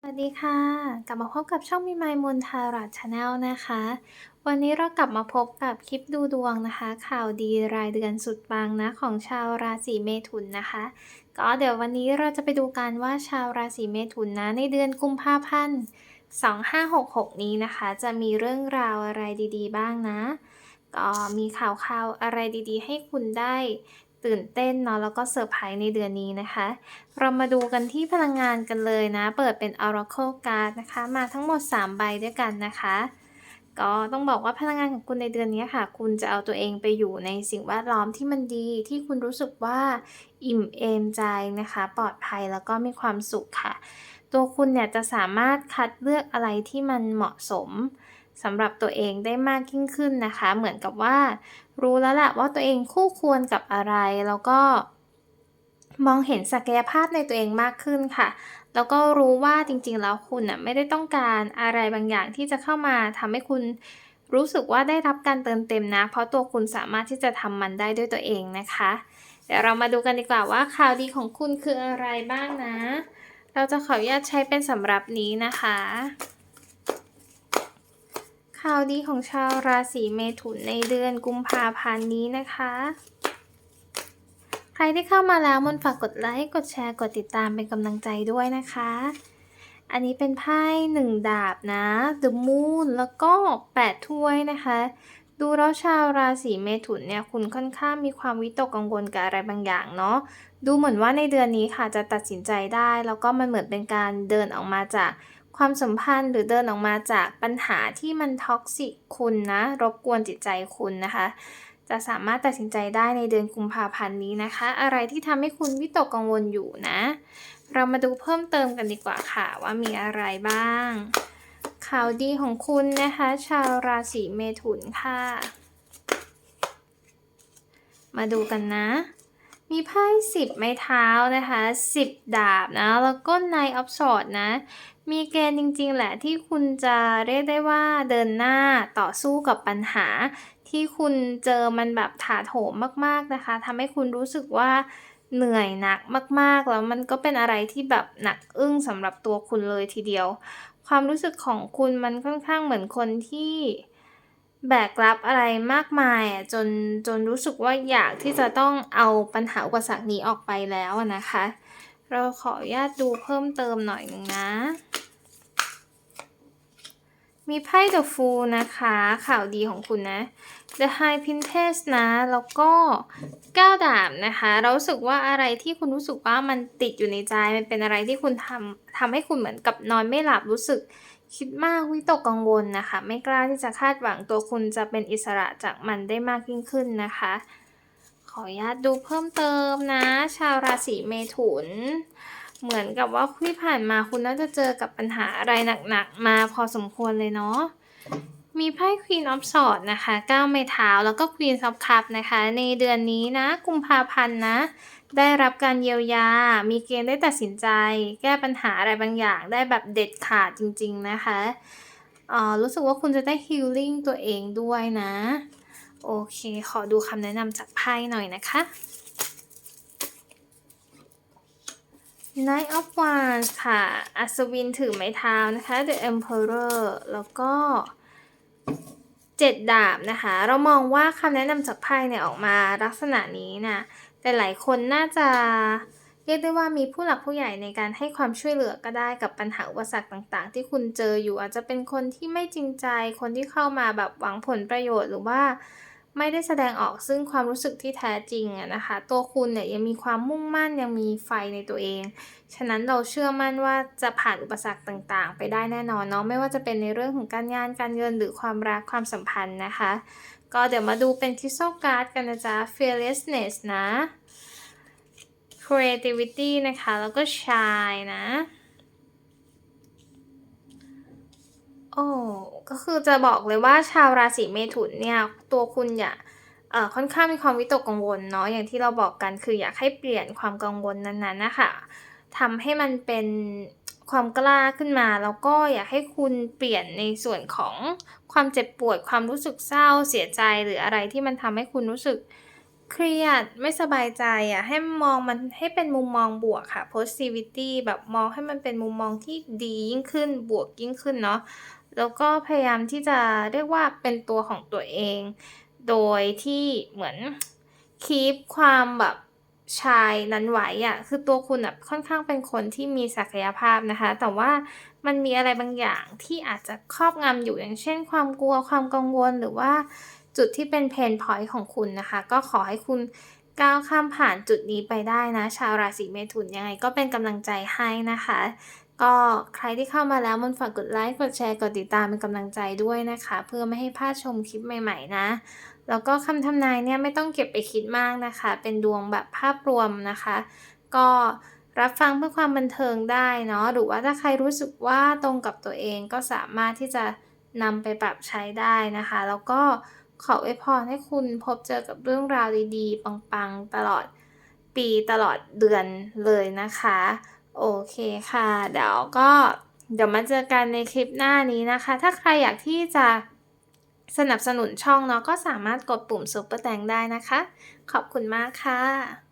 สวัสดีค่ะ กลับมาพบกับช่องมีไมมนทาราชาแนลนะคะ วันนี้เรากลับมาพบกับคลิปดูดวงนะคะ ข่าวดีรายเดือนสุดปังนะของชาวราศีเมถุนนะคะ ก็เดี๋ยววันนี้เราจะไปดูกันว่าชาวราศีเมถุนนะในเดือนกุมภาพันธ์2566 นี้นะคะ จะมีเรื่องราวอะไรดีๆ บ้างนะก็มีข่าวข่าวๆอะไรดีๆ ให้คุณได้ ตื่นเต้นเนาะแล้วก็เซอร์ไพรส์ในเดือนนี้นะคะ เรามาดูกันที่พลังงานกันเลยนะ เปิดเป็น Oracle Card นะคะ มาทั้งหมด 3 ใบด้วยกันนะคะ ก็ต้องบอกว่าพลังงานของคุณในเดือนนี้ค่ะ คุณจะเอาตัวเองไปอยู่ในสิ่งแวดล้อมที่มันดี ที่คุณรู้สึกว่าอิ่มเอมใจนะคะ ปลอดภัยแล้วก็มีความสุขค่ะ ตัวคุณเนี่ยจะสามารถคัดเลือกอะไรที่มันเหมาะสม สำหรับตัวเองได้มากยิ่งขึ้นนะคะ เหมือนกับว่า รู้แล้วแหละว่าตัวเองคู่ควรกับอะไรแล้วก็ มองเห็นศักยภาพในตัวเองมากขึ้นค่ะ แล้วก็รู้ว่าจริงๆแล้วคุณน่ะไม่ได้ต้องการอะไรบางอย่างที่จะเข้ามาทำให้คุณรู้สึกว่าได้รับการเติมเต็มนะ เพราะตัวคุณสามารถที่จะทำมันได้ด้วยตัวเองนะคะ เดี๋ยวเรามาดูกันดีกว่าว่าข่าวดีของคุณคืออะไรบ้างนะ เราจะขออนุญาตใช้เป็นสำหรับนี้นะคะ ข่าวดีของชาวราศีเมถุนในเดือนกุมภาพันธ์นี้นะคะ ใครที่เข้ามาแล้วมนฝากกดไลค์กดแชร์กดติดตามเป็นกำลังใจด้วยนะคะ อันนี้เป็นไพ่หนึ่งดาบนะ The Moon แล้วก็แปดถ้วยนะคะ ดูแล้วชาวราศีเมถุนเนี่ยคุณค่อนข้างมีความวิตกกังวลกับอะไรบางอย่างเนาะดูเหมือนว่าในเดือนนี้ค่ะจะตัดสินใจได้ แล้วก็มันเหมือนเป็นการเดินออกมาจาก ความสัมพันธ์หรือเดินออกมาจากปัญหาที่มันท็อกซิกคุณนะ รบกวนจิตใจคุณนะคะ จะสามารถตัดสินใจได้ในเดือนกุมภาพันธ์นี้นะคะ อะไรที่ทำให้คุณวิตกกังวลอยู่นะ เรามาดูเพิ่มเติมกันดีกว่าค่ะว่ามีอะไรบ้าง ข่าวดีของคุณนะคะ ชาวราศีเมถุนค่ะ มาดูกันนะ มีไพ่สิบไม้เท้านะคะสิบดาบนะ แล้วก็นายออฟสอดนะ มีเกณฑ์จริง ๆ แหละที่คุณจะเรียกได้ว่าเดินหน้าต่อสู้กับปัญหา ที่คุณเจอมันแบบถาโถมมากๆนะคะทำให้คุณรู้สึกว่าเหนื่อยหนักมากๆ แล้วมันก็เป็นอะไรที่แบบหนักอึ้งสำหรับตัวคุณเลยทีเดียว ความรู้สึกของคุณมันค่อนข้างเหมือนคนที่ แบกรับอะไรมากมายอะจนจนรู้สึกว่าอยากที่จะต้องเอาปัญหาอุปสรรคนี้ออกไปแล้วนะคะ เราขออนุญาตดูเพิ่มเติมหน่อยหนึ่งนะ มีไพ่ The Fool นะคะ ข่าวดีของคุณนะ The High Princess นะ แล้วก็ก้าวดาบนะคะ เรารู้สึกว่าอะไรที่คุณรู้สึกว่ามันติดอยู่ในใจ มันเป็นอะไรที่คุณทำทำให้คุณเหมือนกับนอนไม่หลับรู้สึก คิดมากวิตกกังวลนะคะ ไม่กล้าที่จะคาดหวังตัวคุณจะเป็นอิสระจากมันได้มากยิ่งขึ้นนะคะ ขออนุญาตดูเพิ่มเติมนะ ชาวราศีเมถุน เหมือนกับว่าที่ผ่านมาคุณน่าจะเจอกับปัญหาอะไรหนักๆมาพอสมควรเลยเนาะมีไพ่ Queen of Swords นะคะ9ไม้เท้าแล้วก็ Queen of Cups นะคะ ในเดือนนี้นะ กุมภาพันธ์นะ ได้รับการเยียวยา มีเกณฑ์ได้ตัดสินใจ แก้ปัญหาอะไรบางอย่าง ได้แบบเด็ดขาดจริงๆนะคะอ่อรู้สึกว่าคุณจะได้ healing ตัวเองด้วยนะ โอเค ขอดูคำแนะนำจากไพ่หน่อยนะคะ Knight of Wands ค่ะ อัศวินถือไม้เท้านะคะ The Emperor แล้วก็เจ็ดดาบนะคะ เรามองว่าคำแนะนำจากไพ่เนี่ยออกมาลักษณะนี้นะ แต่หลายคนน่าจะเรียกได้ว่ามีผู้หลักผู้ใหญ่ในการให้ความช่วยเหลือก็ได้กับปัญหาอุปสรรคต่าง ๆ ที่คุณเจออยู่อาจจะเป็นคนที่ไม่จริงใจ คนที่เข้ามาแบบหวังผลประโยชน์หรือว่าไม่ได้แสดงออกซึ่งความรู้สึกที่แท้จริงอะนะคะ ตัวคุณเนี่ยยังมีความมุ่งมั่นยังมีไฟในตัวเอง ฉะนั้นเราเชื่อมั่นว่าจะผ่านอุปสรรคต่างๆ ไปได้แน่นอนเนาะไม่ว่าจะเป็นในเรื่องของการงานการเงินหรือความรักความสัมพันธ์นะคะ ก็เดี๋ยวมาดูเป็น crystal card กันนะจ๊ะ fearlessness นะ creativity นะคะ แล้วก็ shy นะโอ้ก็คือจะบอกเลยว่าชาวราศีเมถุนเนี่ย ตัวคุณอย่าเอ่อค่อนข้างมีความวิตกกังวลเนาะอย่างที่เราบอกกันคืออยากให้เปลี่ยนความกังวลนั้นๆนะคะทำให้มันเป็น ความกล้าขึ้นมา แล้วก็อยากให้คุณเปลี่ยนในส่วนของความเจ็บปวด ความรู้สึกเศร้า เสียใจหรืออะไรที่มันทำให้คุณรู้สึกเครียดไม่สบายใจอะให้มองมันให้เป็นมุมมองบวกค่ะ positivity แบบมองให้มันเป็นมุมมองที่ดียิ่งขึ้นบวกยิ่งขึ้นเนาะแล้วก็พยายามที่จะเรียกว่าเป็นตัวของตัวเอง โดยที่เหมือนคีปความแบบ ชายนั้นไว้อะคือตัวคุณอะค่อนข้างเป็นคนที่มีศักยภาพนะคะ แต่ว่ามันมีอะไรบางอย่างที่อาจจะครอบงำอยู่อย่างเช่น ความกลัวความกังวลหรือว่าจุดที่เป็นเพนพอยต์ของคุณนะคะ ก็ขอให้คุณก้าวข้ามผ่านจุดนี้ไปได้นะ ชาวราศีเมถุนยังไงก็เป็นกำลังใจให้นะคะ ก็ใครที่เข้ามาแล้วมนฝากกดไลค์ กดแชร์ กดติดตามเป็นกำลังใจด้วยนะคะ เพื่อไม่ให้พลาดชมคลิปใหม่ๆนะ แล้วก็คำทำนายเนี่ยไม่ต้องเก็บไปคิดมากนะคะ เป็นดวงแบบภาพรวมนะคะ ก็รับฟังเพื่อความบันเทิงได้เนาะ หรือว่าถ้าใครรู้สึกว่าตรงกับตัวเองก็สามารถที่จะนำไปปรับใช้ได้นะคะ แล้วก็ขออวยพรให้คุณพบเจอกับเรื่องราวดีๆ ปังๆ ตลอดปีตลอดเดือนเลยนะคะ โอเคค่ะ เดี๋ยวก็เดี๋ยวมาเจอกันในคลิปหน้านี้นะคะ ถ้าใครอยากที่จะสนับสนุนช่องเนาะก็สามารถกดปุ่มซุปเปอร์แตงได้นะคะ ขอบคุณมากค่ะ